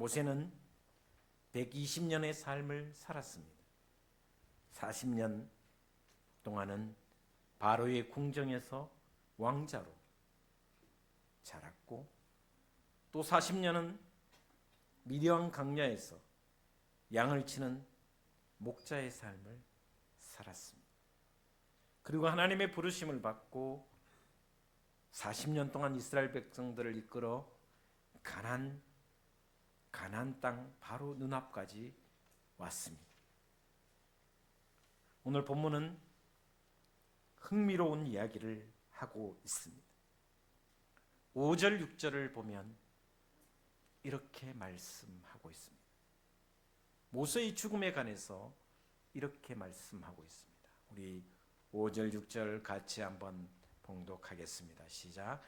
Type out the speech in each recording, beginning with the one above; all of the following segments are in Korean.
모세는 120년의 삶을 살았습니다. 40년 동안은 바로의 궁정에서 왕자로 자랐고 또 40년은 미디안 강야에서 양을 치는 목자의 삶을 살았습니다. 그리고 하나님의 부르심을 받고 40년 동안 이스라엘 백성들을 이끌어 가난 가난 땅 바로 눈앞까지 왔습니다. 오늘 본문은 흥미로운 이야기를 하고 있습니다. 5절 6절을 보면 이렇게 말씀하고 있습니다. 모세의 죽음에 관해서 이렇게 말씀하고 있습니다. 우리 5절 6절 같이 한번 봉독하겠습니다. 시작.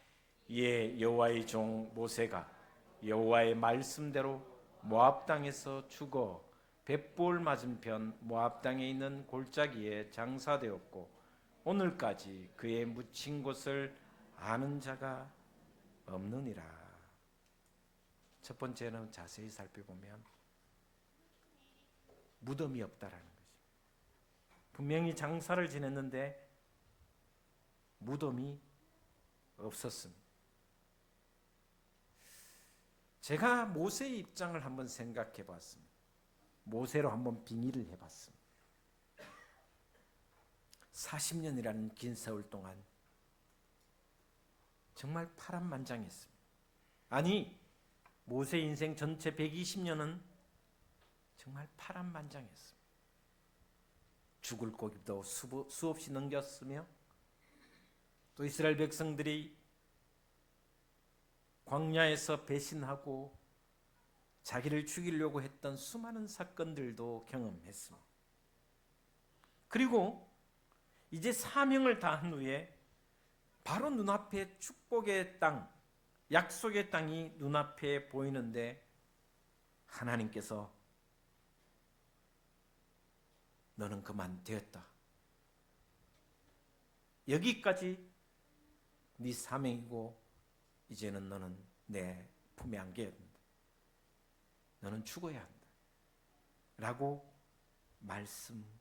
이에 여호와의 종 모세가 여호와의 말씀대로 모압 땅에서 죽어 벳볼 맞은편 모압 땅에 있는 골짜기에 장사되었고 오늘까지 그의 묻힌 곳을 아는 자가 없느니라. 첫 번째는 자세히 살펴보면 무덤이 없다라는 것입니다. 분명히 장사를 지냈는데 무덤이 없었습니다. 제가 모세의 입장을 한번 생각해 봤습니다. 모세로 한번 빙의를 해 봤습니다. 40년이라는 긴 세월 동안 정말 파란만장했습니다. 아니, 모세 인생 전체 120년은 정말 파란만장했습니다. 죽을 고기도 수없이 넘겼으며 또 이스라엘 백성들이 광야에서 배신하고 자기를 죽이려고 했던 수많은 사건들도 경험했습니다. 그리고 이제 사명을 다한 후에 바로 눈앞에 축복의 땅, 약속의 땅이 눈앞에 보이는데 하나님께서 너는 그만 되었다. 여기까지 네 사명이고 이제는 너는 내 품에 안겨야 된다. 너는 죽어야 한다. 라고 말씀하였습니다.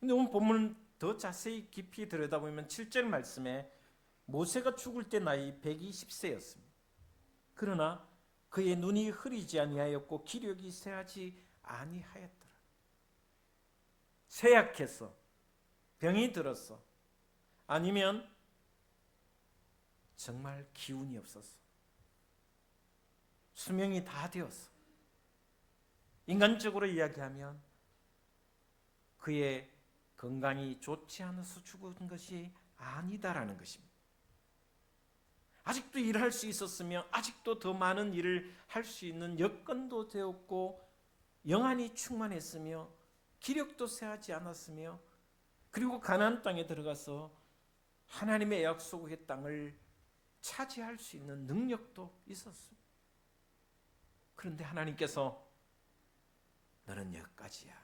근데 오늘 본문 더 자세히 깊이 들여다보면 7절 말씀에 모세가 죽을 때 나이 120세였습니다. 그러나 그의 눈이 흐리지 아니하였고 기력이 쇠하지 아니하였더라. 쇠약해서 병이 들었어. 아니면 정말 기운이 없었어. 수명이 다 되었어. 인간적으로 이야기하면 그의 건강이 좋지 않아서 죽은 것이 아니다라는 것입니다. 아직도 일할 수 있었으며 아직도 더 많은 일을 할 수 있는 여건도 되었고 영안이 충만했으며 기력도 쇠하지 않았으며 그리고 가나안 땅에 들어가서 하나님의 약속의 땅을 차지할 수 있는 능력도 있었습니다. 그런데 하나님께서 너는 여기까지야.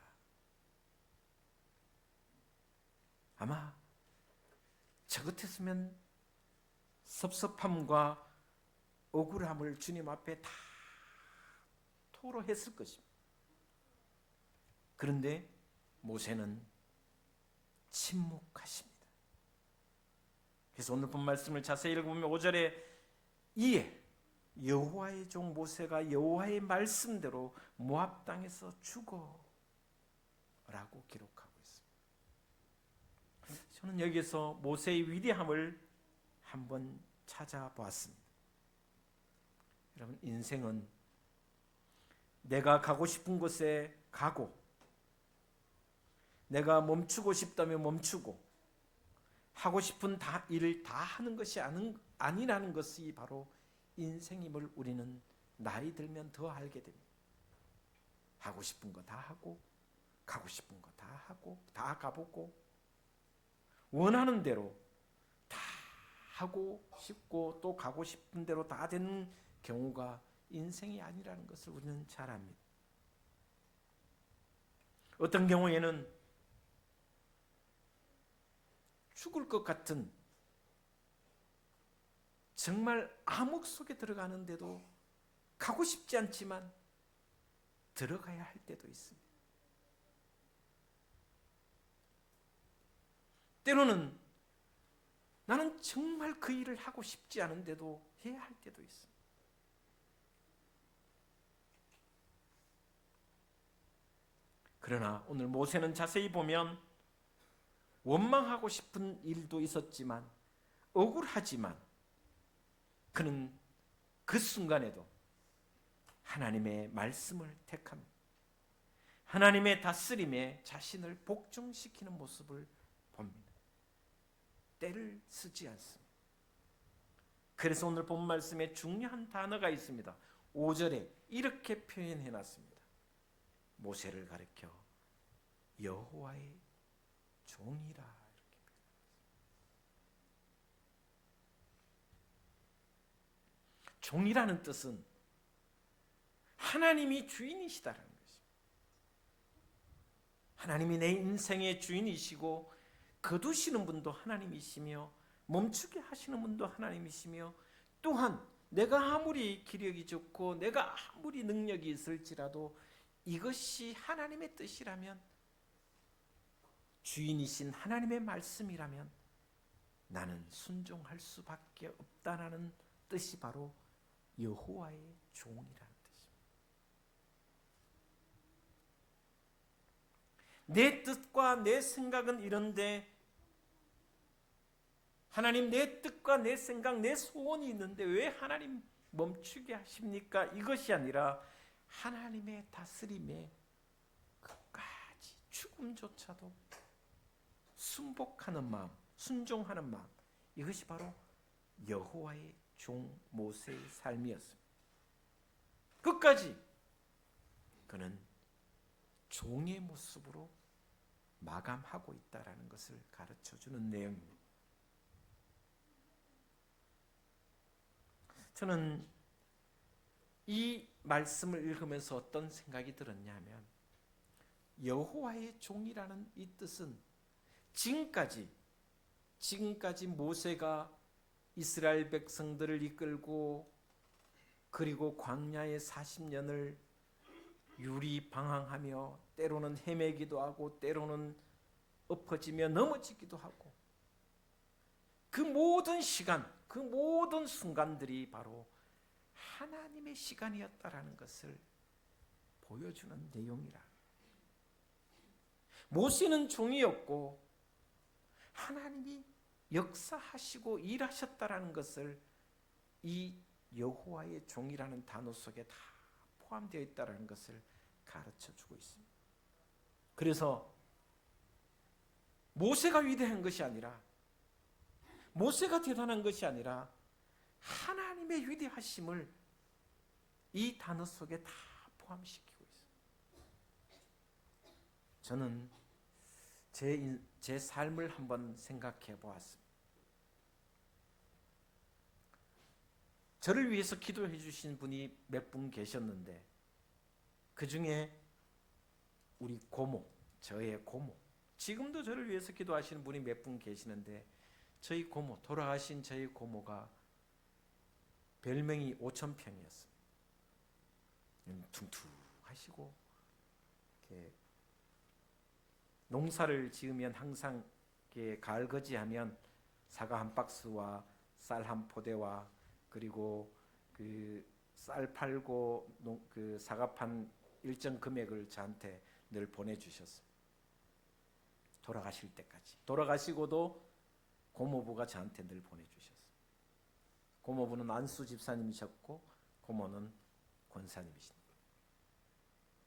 아마 저 같았으면 섭섭함과 억울함을 주님 앞에 다 토로했을 것입니다. 그런데 모세는 침묵하십니다. 그래서 오늘 본 말씀을 자세히 읽어보면 5절에 이에 여호와의 종 모세가 여호와의 말씀대로 모압 땅에서 죽어라고 기록하고 있습니다. 저는 여기서 모세의 위대함을 한번 찾아보았습니다. 여러분 인생은 내가 가고 싶은 곳에 가고 내가 멈추고 싶다면 멈추고 하고 싶은 다, 일을 다 하는 것이 아니라는 것이 바로 인생임을 우리는 나이 들면 더 알게 됩니다. 하고 싶은 거 다 하고 가고 싶은 거 다 하고 다 가보고 원하는 대로 다 하고 싶고 또 가고 싶은 대로 다 되는 경우가 인생이 아니라는 것을 우리는 잘 압니다. 어떤 경우에는 죽을 것 같은 정말 암흑 속에 들어가는데도 가고 싶지 않지만 들어가야 할 때도 있습니다. 때로는 나는 정말 그 일을 하고 싶지 않은데도 해야 할 때도 있습니다. 그러나 오늘 모세는 자세히 보면 원망하고 싶은 일도 있었지만 억울하지만 그는 그 순간에도 하나님의 말씀을 택합니다. 하나님의 다스림에 자신을 복종시키는 모습을 봅니다. 때를 쓰지 않습니다. 그래서 오늘 본 말씀에 중요한 단어가 있습니다. 5절에 이렇게 표현해 놨습니다. 모세를 가리켜 여호와의 종이라 이렇게 종이라는 뜻은 하나님이 주인이시다라는 것입니다. 하나님이 내 인생의 주인이시고 거두시는 분도 하나님이시며 멈추게 하시는 분도 하나님이시며 또한 내가 아무리 기력이 좋고 내가 아무리 능력이 있을지라도 이것이 하나님의 뜻이라면 주인이신 하나님의 말씀이라면 나는 순종할 수밖에 없다라는 뜻이 바로 여호와의 종이라는 뜻입니다. 내 뜻과 내 생각은 이런데 하나님 내 뜻과 내 생각, 내 소원이 있는데 왜 하나님 멈추게 하십니까? 이것이 아니라 하나님의 다스림에 끝까지 죽음조차도 순복하는 마음, 순종하는 마음 이것이 바로 여호와의 종 모세의 삶이었습니다. 끝까지 그는 종의 모습으로 마감하고 있다라는 것을 가르쳐 주는 내용입니다. 저는 이 말씀을 읽으면서 어떤 생각이 들었냐면 여호와의 종이라는 이 뜻은 지금까지 지금까지 모세가 이스라엘 백성들을 이끌고 그리고 광야의 40년을 유리 방황하며 때로는 헤매기도 하고 때로는 엎어지며 넘어지기도 하고 그 모든 시간, 그 모든 순간들이 바로 하나님의 시간이었다라는 것을 보여주는 내용이라. 모세는 종이었고 하나님이 역사하시고 일하셨다라는 것을 이 여호와의 종이라는 단어 속에 다 포함되어 있다라는 것을 가르쳐 주고 있습니다. 그래서 모세가 위대한 것이 아니라 모세가 대단한 것이 아니라 하나님의 위대하심을 이 단어 속에 다 포함시키고 있어요. 저는 제, 인, 제 삶을 한번 생각해 보았습니다. 저를 위해서 기도해 주신 분이 몇 분 계셨는데 그 중에 우리 고모, 저의 고모, 지금도 저를 위해서 기도하시는 분이 몇 분 계시는데 저희 고모, 돌아가신 저희 고모가 별명이 오천평이었습니다. 퉁퉁하시고 이렇게 농사를 지으면 항상 이렇게 가을 거지하면 사과 한 박스와 쌀 한 포대와 그리고 그 쌀 팔고 농, 그 사과 판 일정 금액을 저한테 늘 보내주셨습니다. 돌아가실 때까지. 돌아가시고도 고모부가 저한테 늘 보내주셨어요. 고모부는 안수 집사님이셨고 고모는 권사님이십니다.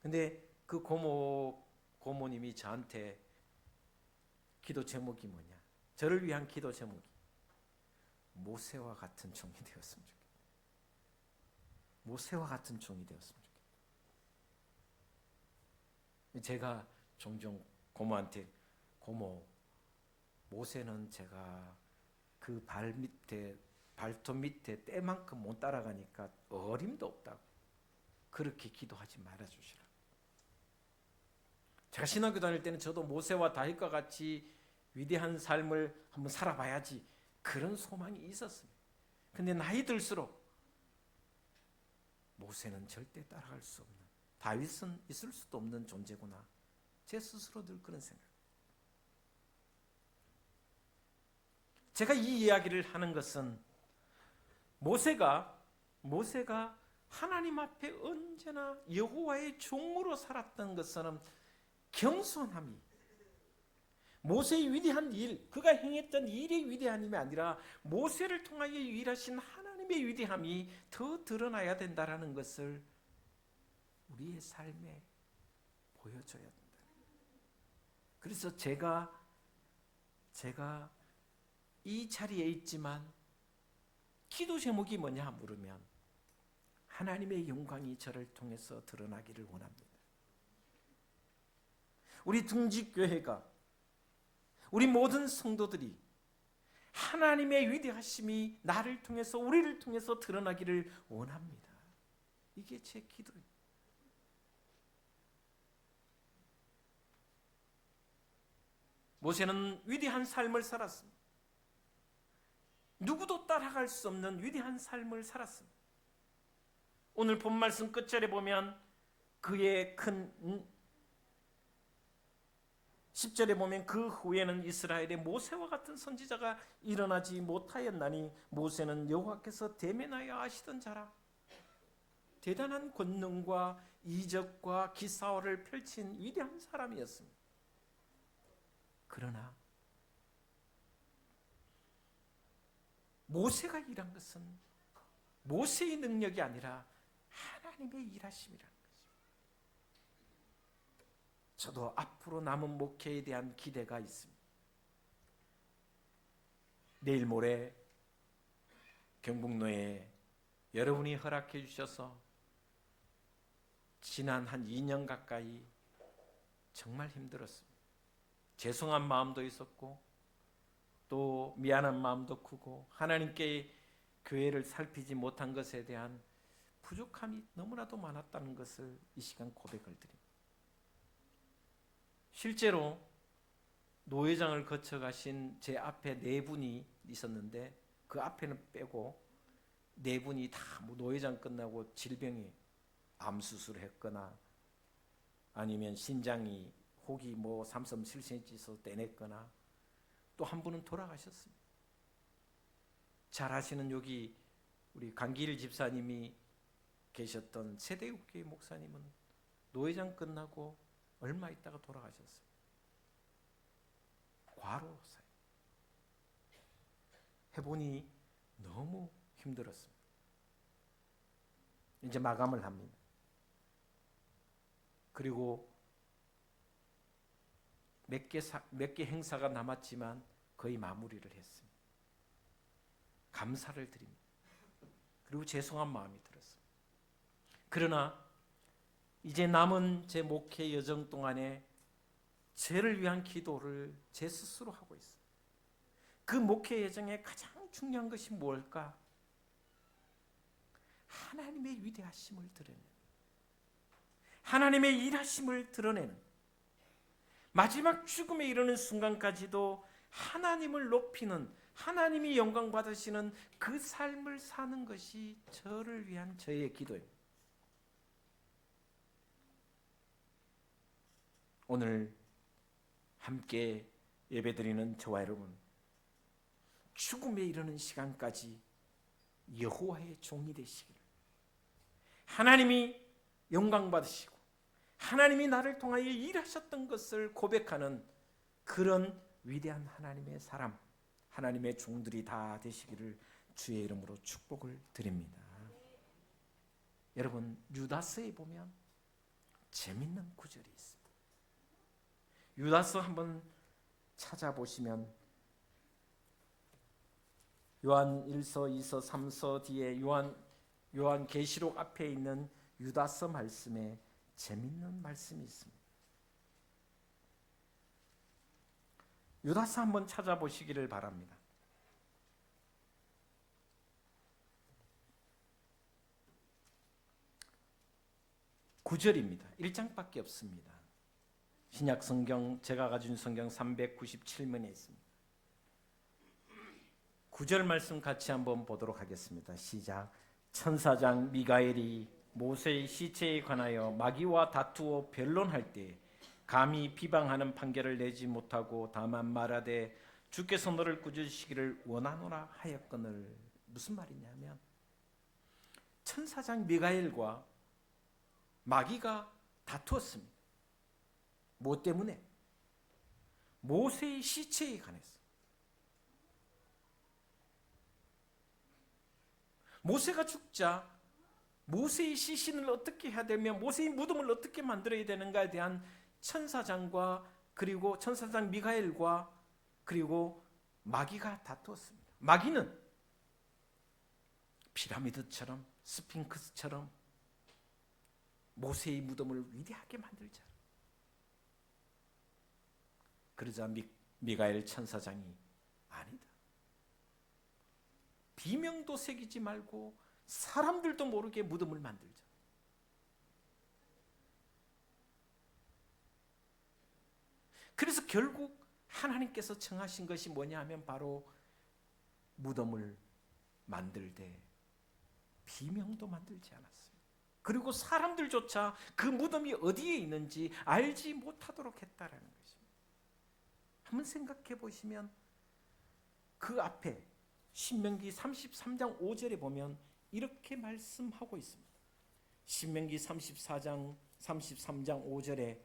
근데 그 고모 고모님이 저한테 기도 제목이 뭐냐? 저를 위한 기도 제목이 모세와 같은 종이 되었으면 좋겠다. 모세와 같은 종이 되었으면 좋겠다. 제가 종종 고모한테 고모 모세는 제가 그 발 밑에 발톱 밑에 때만큼 못 따라가니까 어림도 없다고 그렇게 기도하지 말아 주시라. 제가 신학교 다닐 때는 저도 모세와 다윗과 같이 위대한 삶을 한번 살아봐야지 그런 소망이 있었습니다. 근데 나이 들수록 모세는 절대 따라갈 수 없는 다윗은 있을 수도 없는 존재구나. 제 스스로 늘 그런 생각. 제가 이 이야기를 하는 것은 모세가 모세가 하나님 앞에 언제나 여호와의 종으로 살았던 것처럼 겸손함이 모세의 위대한 일, 그가 행했던 일이 위대함이 아니라 모세를 통하여 일하신 하나님의 위대함이 더 드러나야 된다라는 것을 우리의 삶에 보여줘야 된다. 그래서 제가 제가 이 자리에 있지만 기도 제목이 뭐냐 물으면 하나님의 영광이 저를 통해서 드러나기를 원합니다. 우리 둥직교회가 우리 모든 성도들이 하나님의 위대하심이 나를 통해서 우리를 통해서 드러나기를 원합니다. 이게 제 기도예요. 모세는 위대한 삶을 살았습니다. 누구도 따라갈 수 없는 위대한 삶을 살았습니다. 오늘 본 말씀 끝절에 보면 그의 큰 10절에 보면 그 후에는 이스라엘의 모세와 같은 선지자가 일어나지 못하였나니 모세는 여호와께서 대면하여 아시던 자라 대단한 권능과 이적과 기사화를 펼친 위대한 사람이었습니다. 그러나 모세가 일한 것은 모세의 능력이 아니라 하나님의 일하심이라는 것입니다. 저도 앞으로 남은 목회에 대한 기대가 있습니다. 내일 모레 경북로에 여러분이 허락해 주셔서 지난 한 2년 가까이 정말 힘들었습니다. 죄송한 마음도 있었고 또 미안한 마음도 크고 하나님께 교회를 살피지 못한 것에 대한 부족함이 너무나도 많았다는 것을 이 시간 고백을 드립니다. 실제로 노회장을 거쳐 가신 제 앞에 네 분이 있었는데 그 앞에는 빼고 네 분이 다뭐 노회장 끝나고 질병이 암 수술했거나 아니면 신장이 혹이 뭐 3.7cm 있어 떼냈거나 또 한 분은 돌아가셨습니다. 잘 아시는 여기 우리 강길 집사님이 계셨던 세대국교회 목사님은 노회장 끝나고 얼마 있다가 돌아가셨어요. 과로 사요. 해보니 너무 힘들었습니다. 이제 마감을 합니다. 그리고 몇 개 몇 개 행사가 남았지만 거의 마무리를 했습니다. 감사를 드립니다. 그리고 죄송한 마음이 들었습니다. 그러나 이제 남은 제 목회 여정 동안에 죄를 위한 기도를 제 스스로 하고 있어요. 그 목회 여정에 가장 중요한 것이 뭘까? 하나님의 위대하심을 드러내는 하나님의 일하심을 드러내는 마지막 죽음에 이르는 순간까지도 하나님을 높이는 하나님이 영광 받으시는 그 삶을 사는 것이 저를 위한 저의 기도입니다. 오늘 함께 예배드리는 저와 여러분 죽음에 이르는 시간까지 여호와의 종이 되시기를 하나님이 영광 받으시고 하나님이 나를 통하여 일하셨던 것을 고백하는 그런 위대한 하나님의 사람 하나님의 종들이 다 되시기를 주의 이름으로 축복을 드립니다. 여러분 유다서에 보면 재밌는 구절이 있습니다. 유다서 한번 찾아보시면 요한 1서, 2서, 3서 뒤에 요한 요한 계시록 앞에 있는 유다서 말씀에 재밌는 말씀이 있습니다. 유다서 한번 찾아보시기를 바랍니다. 구절입니다. 1장밖에 없습니다. 신약 성경 제가 가진 성경 397면에 있습니다. 구절 말씀 같이 한번 보도록 하겠습니다. 시작. 천사장 미가엘이 모세의 시체에 관하여 마귀와 다투어 변론할 때 감히 비방하는 판결을 내지 못하고 다만 말하되 주께서 너를 꾸짖으시기를 원하노라 하였거늘 무슨 말이냐면 천사장 미가엘과 마귀가 다투었습니다. 뭐 때문에? 모세의 시체에 관해서. 모세가 죽자 모세의 시신을 어떻게 해야 되며 모세의 무덤을 어떻게 만들어야 되는가에 대한 천사장과 그리고 천사장 미가엘과 그리고 마귀가 다투었습니다. 마귀는 피라미드처럼 스핑크스처럼 모세의 무덤을 위대하게 만들자. 그러자 미, 미가엘 천사장이 아니다. 비명도 새기지 말고 사람들도 모르게 무덤을 만들자. 그래서 결국 하나님께서 청하신 것이 뭐냐 하면 바로 무덤을 만들되 비명도 만들지 않았습니다. 그리고 사람들조차 그 무덤이 어디에 있는지 알지 못하도록 했다라는 것입니다. 한번 생각해 보시면 그 앞에 신명기 33장 5절에 보면 이렇게 말씀하고 있습니다. 신명기 34장 33장 5절에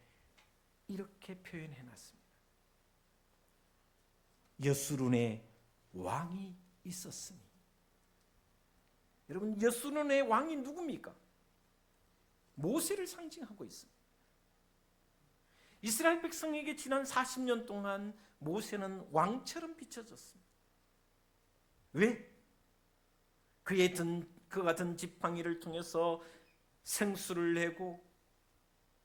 이렇게 표현해 놨습니다. 여수룬의 왕이 있었으니 여러분 여수룬의 왕이 누굽니까? 모세를 상징하고 있습니다. 이스라엘 백성에게 지난 40년 동안 모세는 왕처럼 비춰졌습니다. 왜? 그의 든 그가 든 지팡이를 통해서 생수를 내고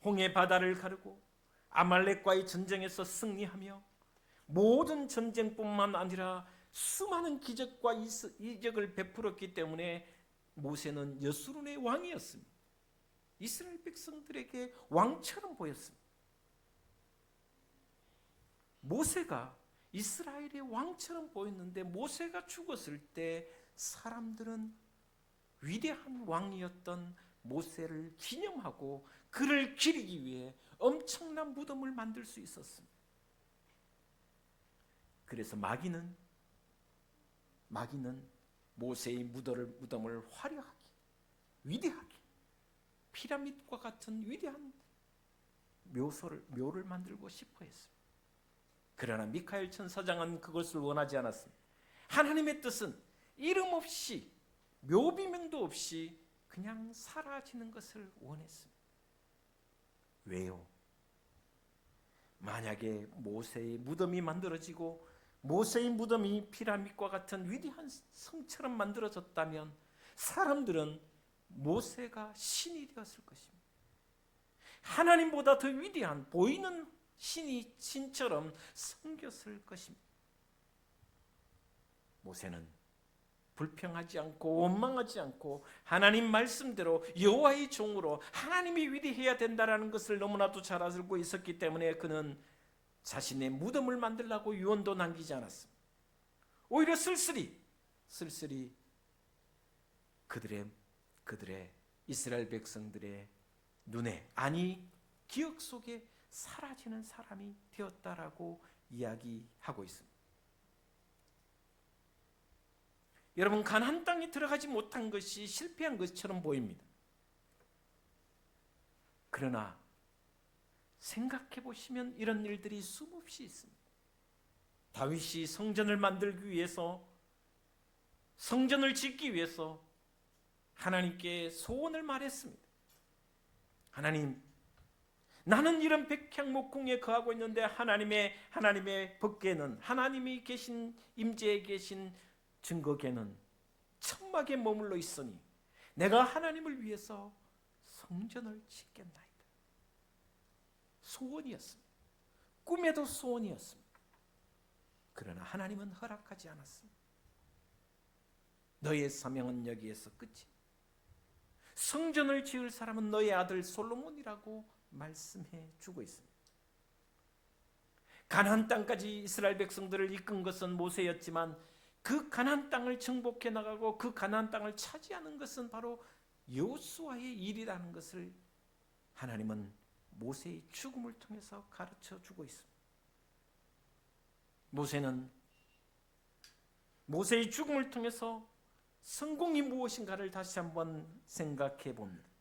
홍해 바다를 가르고 아말렉과의 전쟁에서 승리하며 모든 전쟁뿐만 아니라 수많은 기적과 이적을 베풀었기 때문에 모세는 여수론의 왕이었습니다. 이스라엘 백성들에게 왕처럼 보였습니다. 모세가 이스라엘의 왕처럼 보였는데 모세가 죽었을 때 사람들은 위대한 왕이었던 모세를 기념하고 그를 기리기 위해 엄청난 무덤을 만들 수 있었습니다. 그래서 마귀는 마귀는 모세의 무덤을, 무덤을 화려하게 위대하게 피라밋과 같은 위대한 묘소를 묘를 만들고 싶어 했습니다. 그러나 미카엘 천사장은 그것을 원하지 않았습니다. 하나님의 뜻은 이름 없이 묘비명도 없이 그냥 사라지는 것을 원했습니다. 왜요? 만약에 모세의 무덤이 만들어지고 모세의 무덤이 피라밋과 같은 위대한 성처럼 만들어졌다면 사람들은 모세가 신이 되었을 것입니다. 하나님보다 더 위대한 보이는 신이 신처럼 섬겼을 것입니다. 모세는 불평하지 않고 원망하지 않고 하나님 말씀대로 여호와의 종으로 하나님이 위대해야 된다라는 것을 너무나도 잘 알고 있었기 때문에 그는 자신의 무덤을 만들라고 유언도 남기지 않았습니다. 오히려 쓸쓸히 쓸쓸히 그들의 그들의 이스라엘 백성들의 눈에 아니 기억 속에 사라지는 사람이 되었다라고 이야기하고 있습니다. 여러분 가나안 땅에 들어가지 못한 것이 실패한 것처럼 보입니다. 그러나 생각해 보시면 이런 일들이 수없이 있습니다. 다윗이 성전을 만들기 위해서 성전을 짓기 위해서 하나님께 소원을 말했습니다. 하나님, 나는 이런 백향목궁에 거하고 있는데 하나님의 하나님의 법궤는 하나님이 계신 임재에 계신 증거궤는 천막에 머물러 있으니 내가 하나님을 위해서 성전을 짓겠나이다. 소원이었습니다. 꿈에도 소원이었습니다. 그러나 하나님은 허락하지 않았습니다. 너의 사명은 여기에서 끝이. 성전을 지을 사람은 너의 아들 솔로몬이라고 말씀해 주고 있습니다. 가나안 땅까지 이스라엘 백성들을 이끈 것은 모세였지만 그 가나안 땅을 정복해 나가고 그 가나안 땅을 차지하는 것은 바로 요수아의 일이라는 것을 하나님은 모세의 죽음을 통해서 가르쳐 주고 있습니다. 모세는 모세의 죽음을 통해서 성공이 무엇인가를 다시 한번 생각해 봅니다.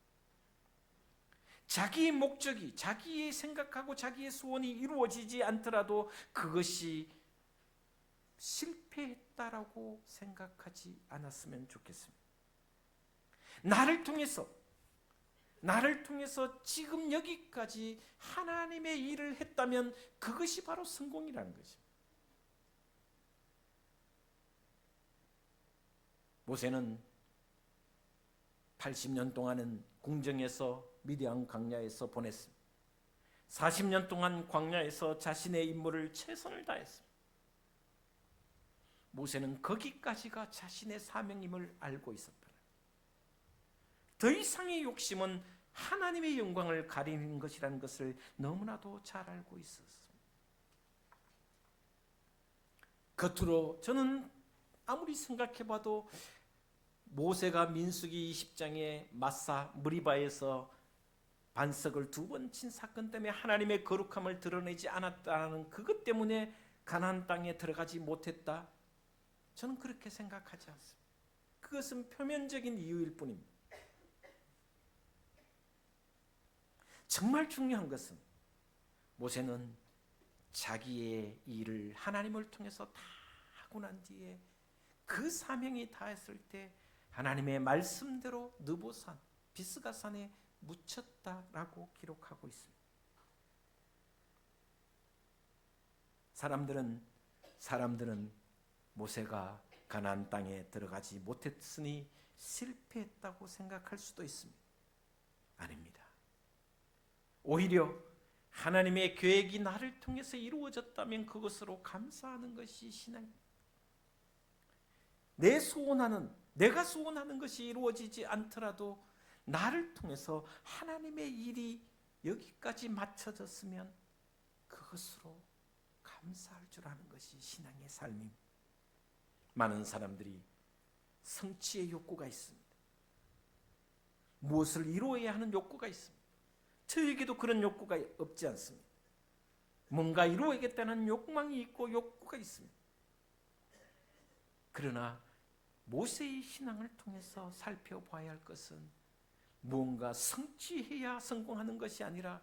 자기의 목적이 자기의 생각하고 자기의 소원이 이루어지지 않더라도 그것이 실패했다라고 생각하지 않았으면 좋겠습니다. 나를 통해서 나를 통해서 지금 여기까지 하나님의 일을 했다면 그것이 바로 성공이라는 것입니다. 모세는 80년 동안은 궁정에서 미디안 광야에서 보냈습니다. 40년 동안 광야에서 자신의 임무를 최선을 다했습니다. 모세는 거기까지가 자신의 사명임을 알고 있었다. 더 이상의 욕심은 하나님의 영광을 가리는 것이라는 것을 너무나도 잘 알고 있었습니다. 겉으로 저는 아무리 생각해봐도 모세가 민수기 20장에 마사 무리바에서 반석을 두 번 친 사건 때문에 하나님의 거룩함을 드러내지 않았다는 그것 때문에 가나안 땅에 들어가지 못했다. 저는 그렇게 생각하지 않습니다. 그것은 표면적인 이유일 뿐입니다. 정말 중요한 것은 모세는 자기의 일을 하나님을 통해서 다 하고 난 뒤에 그 사명이 다했을 때 하나님의 말씀대로 느보산 비스가산에 묻혔다라고 기록하고 있습니다. 사람들은 사람들은 모세가 가나안 땅에 들어가지 못했으니 실패했다고 생각할 수도 있습니다. 아닙니다. 오히려 하나님의 계획이 나를 통해서 이루어졌다면 그것으로 감사하는 것이 신앙입니다. 내 소원하는 내가 소원하는 것이 이루어지지 않더라도 나를 통해서 하나님의 일이 여기까지 맞춰졌으면 그것으로 감사할 줄 아는 것이 신앙의 삶입니다. 많은 사람들이 성취의 욕구가 있습니다. 무엇을 이루어야 하는 욕구가 있습니다. 저에게도 그런 욕구가 없지 않습니다. 뭔가 이루어야겠다는 욕망이 있고 욕구가 있습니다. 그러나 모세의 신앙을 통해서 살펴봐야 할 것은 무언가 성취해야 성공하는 것이 아니라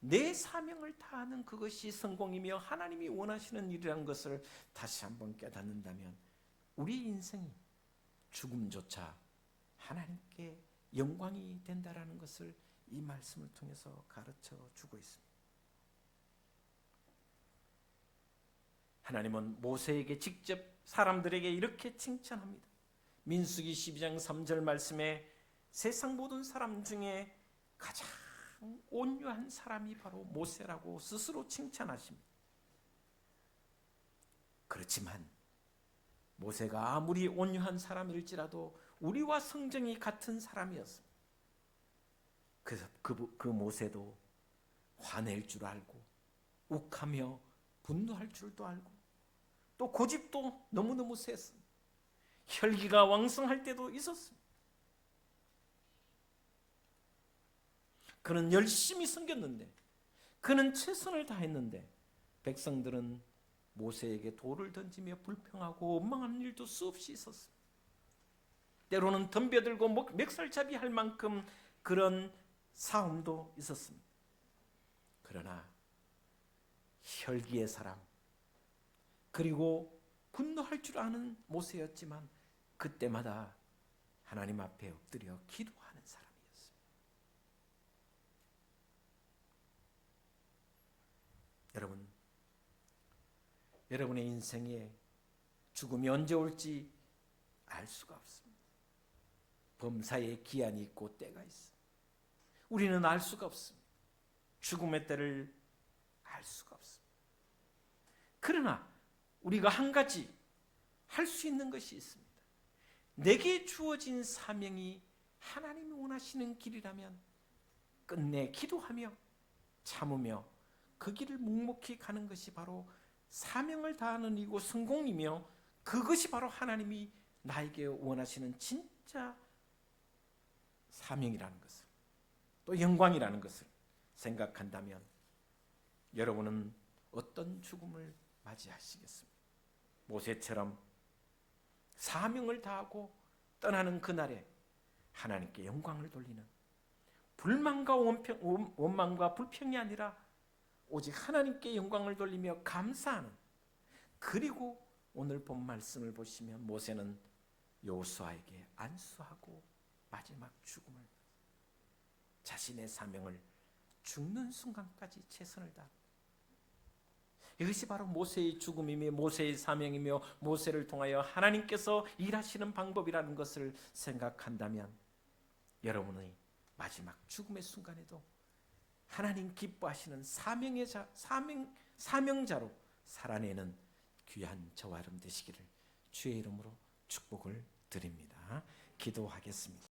내 사명을 다하는 그것이 성공이며 하나님이 원하시는 일이라는 것을 다시 한번 깨닫는다면 우리 인생이 죽음조차 하나님께 영광이 된다라는 것을 이 말씀을 통해서 가르쳐 주고 있습니다. 하나님은 모세에게 직접 사람들에게 이렇게 칭찬합니다. 민수기 12장 3절 말씀에 세상 모든 사람 중에 가장 온유한 사람이 바로 모세라고 스스로 칭찬하십니다. 그렇지만 모세가 아무리 온유한 사람일지라도 우리와 성정이 같은 사람이었습니다. 그래서 그, 그 모세도 화낼 줄 알고 욱하며 분노할 줄도 알고 또 고집도 너무너무 셌습니다. 혈기가 왕성할 때도 있었습니다. 그는 열심히 섬겼는데 그는 최선을 다했는데 백성들은 모세에게 돌을 던지며 불평하고 원망하는 일도 수없이 있었습니다. 때로는 덤벼들고 멱살잡이 할 만큼 그런 싸움도 있었습니다. 그러나 혈기의 사람 그리고 분노할 줄 아는 모세였지만 그때마다 하나님 앞에 엎드려 기도하는 사람이었습니다. 여러분, 여러분의 인생에 죽음이 언제 올지 알 수가 없습니다. 범사에 기한이 있고 때가 있습니다. 우리는 알 수가 없습니다. 죽음의 때를 알 수가 없습니다. 그러나 우리가 한 가지 할 수 있는 것이 있습니다. 내게 주어진 사명이 하나님이 원하시는 길이라면 끝내 기도하며 참으며 그 길을 묵묵히 가는 것이 바로 사명을 다하는 이고 성공이며 그것이 바로 하나님이 나에게 원하시는 진짜 사명이라는 것을 또 영광이라는 것을 생각한다면 여러분은 어떤 죽음을 맞이하시겠습니까? 모세처럼 사명을 다하고 떠나는 그날에 하나님께 영광을 돌리는 불만과 원평, 원- 원망과 불평이 아니라 오직 하나님께 영광을 돌리며 감사하는 그리고 오늘 본 말씀을 보시면 모세는 여호수아에게 안수하고 마지막 죽음을 자신의 사명을 죽는 순간까지 최선을 다 이것이 바로 모세의 죽음이며 모세의 사명이며 모세를 통하여 하나님께서 일하시는 방법이라는 것을 생각한다면 여러분의 마지막 죽음의 순간에도 하나님 기뻐하시는 사명의 자, 사명 사명자로 살아내는 귀한 저와 여러분 되시기를 주의 이름으로 축복을 드립니다. 기도하겠습니다.